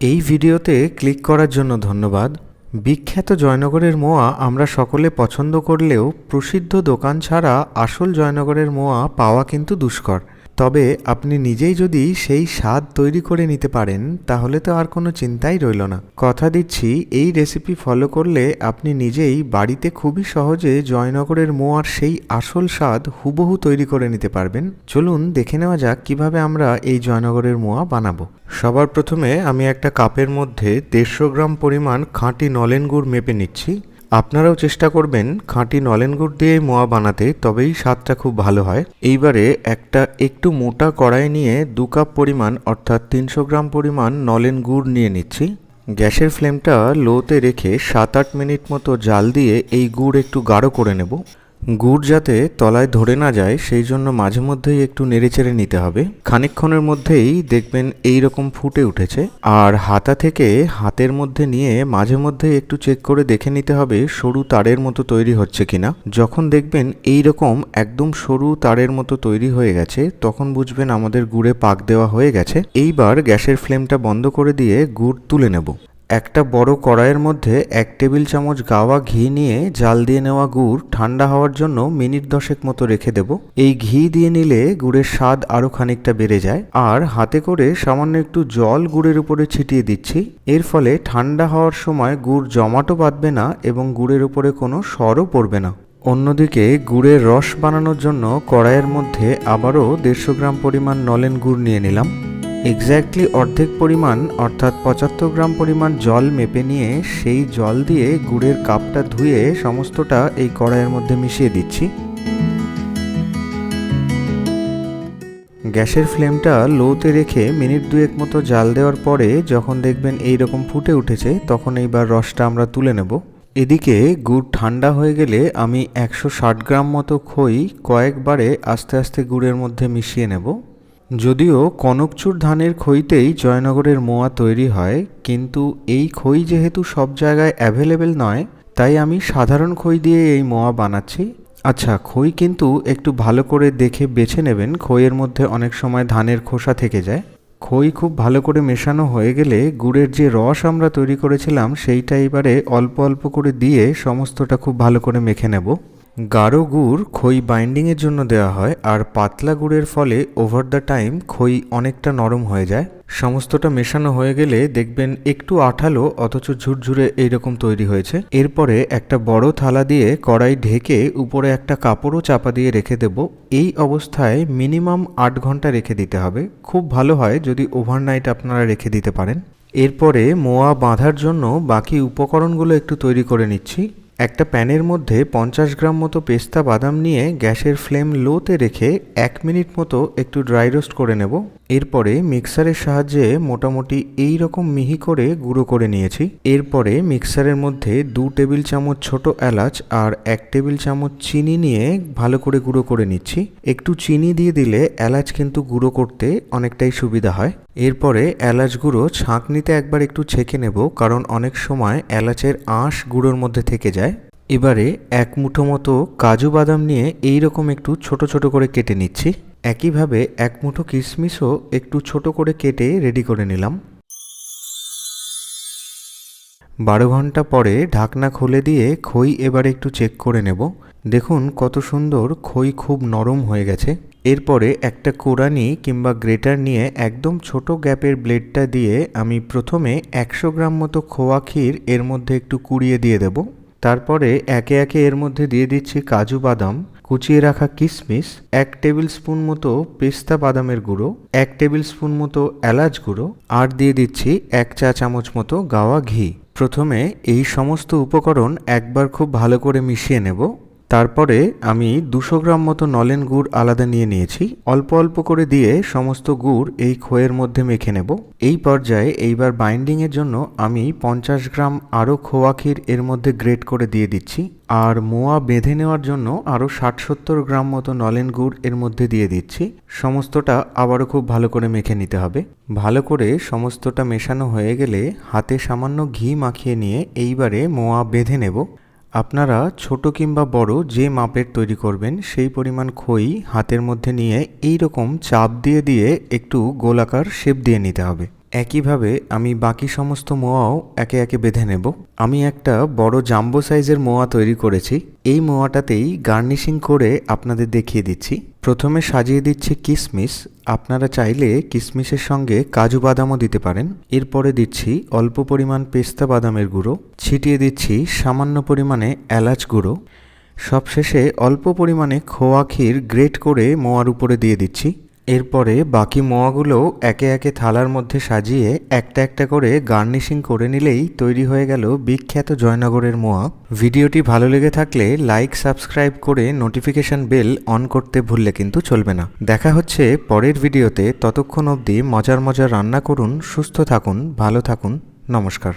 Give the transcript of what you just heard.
এই ভিডিওতে ক্লিক করার জন্য ধন্যবাদ। বিখ্যাত জয়নগরের মোয়া আমরা সকলে পছন্দ করলেও প্রসিদ্ধ দোকান ছাড়া আসল জয়নগরের মোয়া পাওয়া কিন্তু দুষ্কর। তবে আপনি নিজেই যদি সেই স্বাদ তৈরি করে নিতে পারেন, তাহলে তো আর কোনো চিন্তাই রইল না। কথা দিচ্ছি, এই রেসিপি ফলো করলে আপনি নিজেই বাড়িতে খুবই সহজে জয়নগরের মোয়ার সেই আসল স্বাদ হুবহু তৈরি করে নিতে পারবেন। চলুন দেখে নেওয়া যাক কীভাবে আমরা এই জয়নগরের মোয়া বানাবো। সবার প্রথমে আমি একটা কাপের মধ্যে দেড়শো গ্রাম পরিমাণ খাঁটি নলেন গুড় মেপে নিচ্ছি। আপনারাও চেষ্টা করবেন খাঁটি নলেন গুড় দিয়ে মোয়া বানাতে, তবেই স্বাদটা খুব ভালো হয়। এইবারে একটা একটু মোটা কড়াই নিয়ে দু কাপ পরিমাণ, অর্থাৎ তিনশো গ্রাম পরিমাণ নলেন গুড় নিয়ে নিচ্ছি। গ্যাসের ফ্লেমটা লোতে রেখে সাত আট মিনিট মতো জাল দিয়ে এই গুড় একটু গাঢ় করে নেব। গুড় যাতে তলায় ধরে না যায়, সেই জন্য মাঝে মধ্যেই একটু নেড়েচেড়ে নিতে হবে। খানিকক্ষণের মধ্যেই দেখবেন এই রকম ফুটে উঠেছে। আর হাতা থেকে হাতের মধ্যে নিয়ে মাঝে মধ্যেই একটু চেক করে দেখে নিতে হবে সরু তারের মতো তৈরি হচ্ছে কিনা। যখন দেখবেন এই রকম একদম সরু তারের মতো তৈরি হয়ে গেছে, তখন বুঝবেন আমাদের গুড়ে পাক দেওয়া হয়ে গেছে। এইবার গ্যাসের ফ্লেমটা বন্ধ করে দিয়ে গুড় তুলে নেব। একটা বড় কড়াইয়ের মধ্যে এক টেবিল চামচ গাওয়া ঘি নিয়ে জাল দিয়ে নেওয়া গুড় ঠান্ডা হওয়ার জন্য মিনিট দশেক মতো রেখে দেব। এই ঘি দিয়ে নিলে গুড়ের স্বাদ আরও খানিকটা বেড়ে যায়। আর হাতে করে সামান্য একটু জল গুড়ের উপরে ছিটিয়ে দিচ্ছি। এর ফলে ঠান্ডা হওয়ার সময় গুড় জমাটো বাঁধবে না এবং গুড়ের উপরে কোনো সরও পড়বে না। অন্যদিকে গুড়ের রস বানানোর জন্য কড়াইয়ের মধ্যে আবারও দেড়শো গ্রাম পরিমাণ নলেন গুড় নিয়ে নিলাম। এক্স্যাক্টলি অর্ধেক পরিমাণ, অর্থাৎ পঁচাত্তর গ্রাম পরিমাণ জল মেপে নিয়ে সেই জল দিয়ে গুড়ের কাপটা ধুয়ে সমস্তটা এই কড়াইয়ের মধ্যে মিশিয়ে দিচ্ছি। গ্যাসের ফ্লেমটা লোতে রেখে মিনিট দুয়েক মতো জাল দেওয়ার পরে যখন দেখবেন এই রকম ফুটে উঠেছে, তখন এইবার রসটা আমরা তুলে নেব। এদিকে গুড় ঠান্ডা হয়ে গেলে আমি একশো ষাট গ্রাম মতো খই কয়েকবারে আস্তে আস্তে গুড়ের মধ্যে মিশিয়ে নেব। যদিও কনকচুর ধানের খইতেই জয়নগরের মোয়া তৈরি হয়, কিন্তু এই খই যেহেতু সব জায়গায় অ্যাভেলেবেল নয়, তাই আমি সাধারণ খই দিয়ে এই মোয়া বানাচ্ছি। আচ্ছা খই কিন্তু একটু ভালো করে দেখে বেছে নেবেন, খইয়ের মধ্যে অনেক সময় ধানের খোসা থেকে যায়। খই খুব ভালো করে মেশানো হয়ে গেলে গুড়ের যে রস আমরা তৈরি করেছিলাম, সেইটা এবারে অল্প অল্প করে দিয়ে সমস্তটা খুব ভালো করে মেখে নেব। গাঢ় গুড় খই বাইন্ডিংয়ের জন্য দেওয়া হয়, আর পাতলা গুড়ের ফলে ওভার দ্য টাইম খই অনেকটা নরম হয়ে যায়। সমস্তটা মেশানো হয়ে গেলে দেখবেন একটু আঠালো অথচ ঝুরঝুরে এইরকম তৈরি হয়েছে। এরপরে একটা বড় থালা দিয়ে কড়াই ঢেকে উপরে একটা কাপড়ও চাপা দিয়ে রেখে দেব। এই অবস্থায় মিনিমাম আট ঘণ্টা রেখে দিতে হবে। খুব ভালো হয় যদি ওভারনাইট আপনারা রেখে দিতে পারেন। এরপরে মোয়া বাঁধার জন্য বাকি উপকরণগুলো একটু তৈরি করে নিচ্ছি। একটা প্যানের মধ্যে পঞ্চাশ গ্রাম মতো পেস্তা বাদাম নিয়ে গ্যাসের ফ্লেম লোতে রেখে এক মিনিট মতো একটু ড্রাই রোস্ট করে নেব। এরপরে মিক্সারের সাহায্যে মোটামুটি এই রকম মিহি করে গুঁড়ো করে নিয়েছি। এরপরে মিক্সারের মধ্যে দু টেবিল চামচ ছোট এলাচ আর এক টেবিল চামচ চিনি নিয়ে ভালো করে গুঁড়ো করে নিচ্ছি। একটু চিনি দিয়ে দিলে এলাচ কিন্তু গুঁড়ো করতে অনেকটাই সুবিধা হয়। এরপরে এলাচ গুঁড়ো ছাঁকনিতে একবার একটু ছেঁকে নেব, কারণ অনেক সময় এলাচের আঁশ গুঁড়োর মধ্যে থেকে যায়। এবারে এক মুঠো মতো কাজু বাদাম নিয়ে এই রকম একটু ছোট ছোট করে কেটে নিচ্ছি। একইভাবে এক মুঠো কিশমিশও একটু ছোট করে কেটে রেডি করে নিলাম। বারো ঘণ্টা পরে ঢাকনা খুলে দিয়ে খই এবার একটু চেক করে নেব। দেখুন কত সুন্দর খই খুব নরম হয়ে গেছে। এরপরে একটা কোরানি কিংবা গ্রেটার নিয়ে একদম ছোট গ্যাপের ব্লেডটা দিয়ে আমি প্রথমে একশো গ্রাম মতো খোয়া ক্ষীর এর মধ্যে একটু কুড়িয়ে দিয়ে দেব। তারপরে একে একে এর মধ্যে দিয়ে দিচ্ছি কাজু বাদাম, কুচিয়ে রাখা কিশমিশ এক টেবিল স্পুন মতো পেস্তা বাদামের গুঁড়ো, এক টেবিল স্পুন মতো এলাচ গুঁড়ো আর দিয়ে দিচ্ছি এক চা চামচ মতো গাওয়া ঘি। প্রথমে এই সমস্ত উপকরণ একবার খুব ভালো করে মিশিয়ে নেব। তারপরে আমি দুশো গ্রাম মতো নলেন গুড় আলাদা নিয়ে নিয়েছি। অল্প অল্প করে দিয়ে সমস্ত গুড় এই খোয়ের মধ্যে মেখে নেব। এই পর্যায়ে এইবার বাইন্ডিংয়ের জন্য আমি পঞ্চাশ গ্রাম আরও খোয়া ক্ষীর এর মধ্যে গ্রেট করে দিয়ে দিচ্ছি। আর মোয়া বেঁধে নেওয়ার জন্য আরও ষাট সত্তর গ্রাম মতো নলেন গুড় এর মধ্যে দিয়ে দিচ্ছি। সমস্তটা আবারও খুব ভালো করে মেখে নিতে হবে। ভালো করে সমস্তটা মেশানো হয়ে গেলে হাতে সামান্য ঘি মাখিয়ে নিয়ে এইবারে মোয়া বেঁধে নেব। আপনারা ছোট কিংবা বড় যে মাপের তৈরি করবেন, সেই পরিমাণ খই হাতের মধ্যে নিয়ে এই রকম চাপ দিয়ে দিয়ে একটু গোলাকার শেপ দিয়ে নিতে হবে। একইভাবে আমি বাকি সমস্ত মোয়াও একে একে বেঁধে নেব। আমি একটা বড় জাম্বো সাইজের মোয়া তৈরি করেছি। এই মোয়াটাতেই গার্নিশিং করে আপনাদের দেখিয়ে দিচ্ছি। প্রথমে সাজিয়ে দিচ্ছি কিশমিশ আপনারা চাইলে কিশমিশের সঙ্গে কাজু বাদামও দিতে পারেন। এরপরে দিচ্ছি অল্প পরিমাণ পেস্তা বাদামের গুঁড়ো। ছিটিয়ে দিচ্ছি সামান্য পরিমাণে এলাচ গুঁড়ো। সবশেষে অল্প পরিমাণে খোয়া ক্ষীর গ্রেট করে মোয়ার উপরে দিয়ে দিচ্ছি। এরপরে বাকি মোয়াগুলো একে একে থালার মধ্যে সাজিয়ে একটা একটা করে গার্নিশিং করে নিলেই তৈরি হয়ে গেল বিখ্যাত জয়নগরের মোয়া। ভিডিওটি ভালো লেগে থাকলে লাইক, সাবস্ক্রাইব করে নোটিফিকেশন বেল অন করতে ভুললে কিন্তু চলবে না। দেখা হচ্ছে পরের ভিডিওতে। ততক্ষণ অবধি মজার মজার রান্না করুন, সুস্থ থাকুন, ভালো থাকুন। নমস্কার।